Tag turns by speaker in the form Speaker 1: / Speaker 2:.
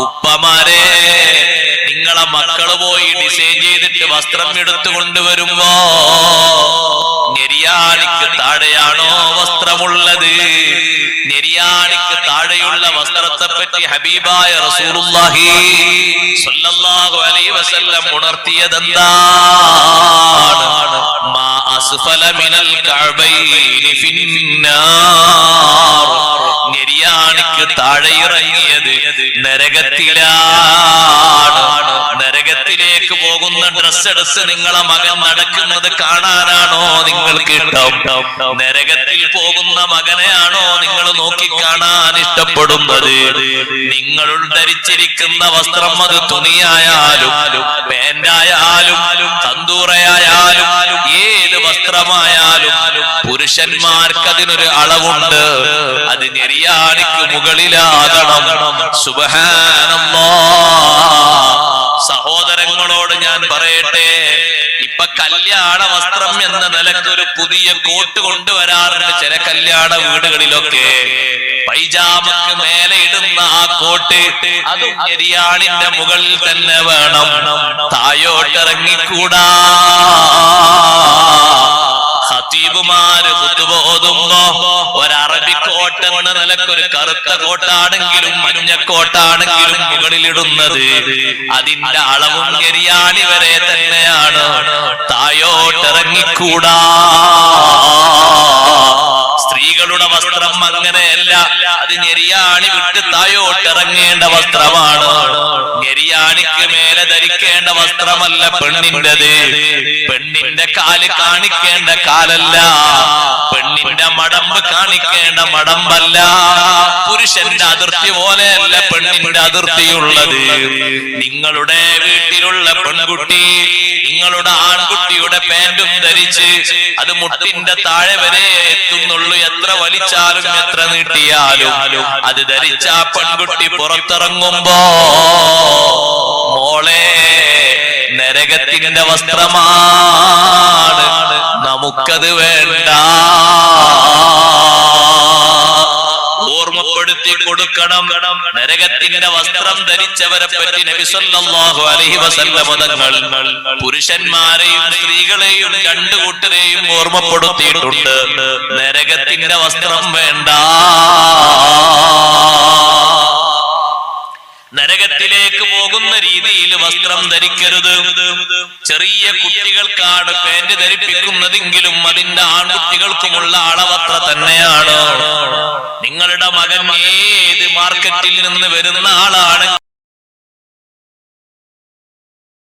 Speaker 1: ഉപ്പമാരെ നിങ്ങളെ മക്കൾ പോയി ഡിസൈൻ ചെയ്തിട്ട് വസ്ത്രം എടുത്തു കൊണ്ടുവരുമ്പോ നെരിയാണിക്ക് താഴെയാണോ വസ്ത്രമുള്ളത്? നെരിയാണിക്ക് താഴെയുള്ള വസ്ത്രത്തെ പറ്റി ഹബീബായ റസൂലുള്ളാഹി സ്വല്ലല്ലാഹു അലൈഹി വസല്ലം ഉണർത്തിയതെന്താണ് മാ അസ്ഫല മിനൽ കഅബൈനി ഫിന്നാർ നെരിയാണിക്ക് താഴെ ഇറങ്ങിയത് നരകത്തിലാണ്. നരകത്തിലേക്ക് പോകുന്ന ഡ്രസ് എടുത്ത് നിങ്ങളെ മകൻ നടക്കുന്നത് കാണാനാണോ നിങ്ങൾക്ക് ഇഷ്ടം നരകത്തിൽ പോകുന്ന മകനെയാണോ നിങ്ങൾ നോക്കി കാണാൻ ഇഷ്ടപ്പെടുന്നത്? നിങ്ങൾ ധരിച്ചിരിക്കുന്ന വസ്ത്രം അത് തുണിയായാലും പേന്റായാലും തന്തൂറയായാലും പുരുഷന്മാർക്ക് അതിനൊരു അളവുണ്ട്. അത് നെരിയാണിക്ക് മുകളിലാകണം. സുബഹാനല്ലാ. സഹോദരങ്ങളോട് ഞാൻ പറയട്ടെ ഇപ്പൊ കല്യാണ വസ്ത്രം എന്ന നിലയ്ക്ക് ഒരു പുതിയ കോട്ട് കൊണ്ടുവരാറുണ്ട് ചില കല്യാണ വീടുകളിലൊക്കെ. പൈജാമക്ക് മേലെ ഇടുന്ന ആ കോട്ട് അതും നെരിയാണിന്റെ മുകളിൽ തന്നെ വേണം. തായോട്ടിറങ്ങിക്കൂടാ ഓതുമ്പോ ഒരറബി കോട്ട എന്ന നിലക്കൊരു കറുത്ത കോട്ടാണെങ്കിലും മഞ്ഞ കോട്ടാണെങ്കിലും മുകളിലിടുന്നത് അതിന്റെ അളവും എരിയാണി വരെ തന്നെയാണ്. തായോട്ടിറങ്ങിക്കൂടാ സ്ത്രീകളുടെ വസ്ത്രം അങ്ങനെയല്ല. അത് ഞെരിയാണി വിട്ട് തായോട്ടിറങ്ങേണ്ട വസ്ത്രമാണ്. ഞെരിയാണിക്ക് മേലെ ധരിക്കേണ്ട വസ്ത്രമല്ല പെണ്ണിന്റെത്. കാൽ കാണിക്കേണ്ട കാലല്ല. പെണ്ണിന്റെ മടമ്പ് കാണിക്കേണ്ട മടമ്പല്ല. പുരുഷന്റെ അതിർത്തി പോലെയല്ല പെണ്ണിന്റെ അതിർത്തിയുള്ളത്. നിങ്ങളുടെ വീട്ടിലുള്ള പെൺകുട്ടി നിങ്ങളുടെ ആൺകുട്ടിയുടെ പാന്റും ധരിച്ച് അത് മുട്ടിന്റെ താഴെ വരെ എത്തുന്നുള്ളൂ. എത്ര വലിച്ചാലും എത്ര നീട്ടിയാലും അത് ധരിച്ച പെൺകുട്ടി പുറത്തിറങ്ങുമ്പോ മോളെ നരകത്തിന്റെ വസ്ത്രമാണ്. നമുക്കത് വേണ്ട. ഓർമ്മപ്പെടുത്തി കൊടുക്കണം. നരകത്തിന്റെ വസ്ത്രം ധരിച്ചവരെ പറ്റി നബി അലഹി അലൈഹി മതങ്ങൾ തങ്ങൾ പുരുഷന്മാരെയും സ്ത്രീകളെയും രണ്ടു കൂട്ടരെയും ഓർമ്മപ്പെടുത്തിയിട്ടുണ്ട്. നരകത്തിന്റെ വസ്ത്രം വേണ്ട. പോകുന്ന രീതിയിൽ വസ്ത്രം ധരിക്കരുത്. ചെറിയ കുട്ടികൾക്കാണ് പാന്റ് ധരിപ്പിക്കുന്നതെങ്കിലും അതിന്റെ ആൺകുട്ടികൾക്കുമുള്ള അളവത്ര തന്നെയാണ്. നിങ്ങളുടെ മകൻ ഏത് മാർക്കറ്റിൽ നിന്ന് വരുന്ന ആളാണെങ്കിലും